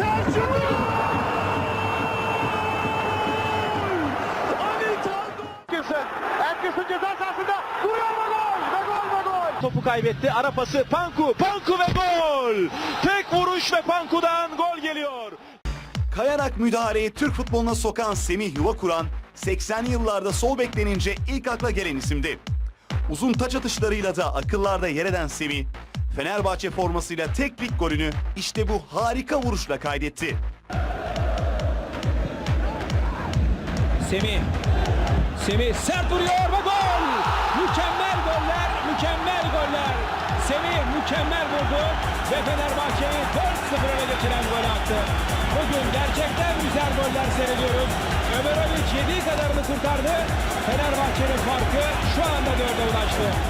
Gol. Topu kaybetti. Ara pası Panku. Panku ve gol. Tek vuruş ve Panku'dan gol geliyor. Kayarak müdahaleyi Türk futboluna sokan Semih Yuvakuran, 80'li yıllarda sol beklenince ilk akla gelen isimdi. Uzun taç atışlarıyla da akıllarda yer eden Semih, Fenerbahçe formasıyla tek lig golünü işte bu harika vuruşla kaydetti. Semih. Semih sert vuruyor ve gol. Mükemmel goller, mükemmel goller. Semih mükemmel vurdu ve Fenerbahçe'yi 4-0 öne geçiren gol attı. Bugün gerçekten güzel goller seyrediyoruz. Ömerovic yediği kadarını kurtardı. Fenerbahçe'nin farkı şu anda 4'e ulaştı.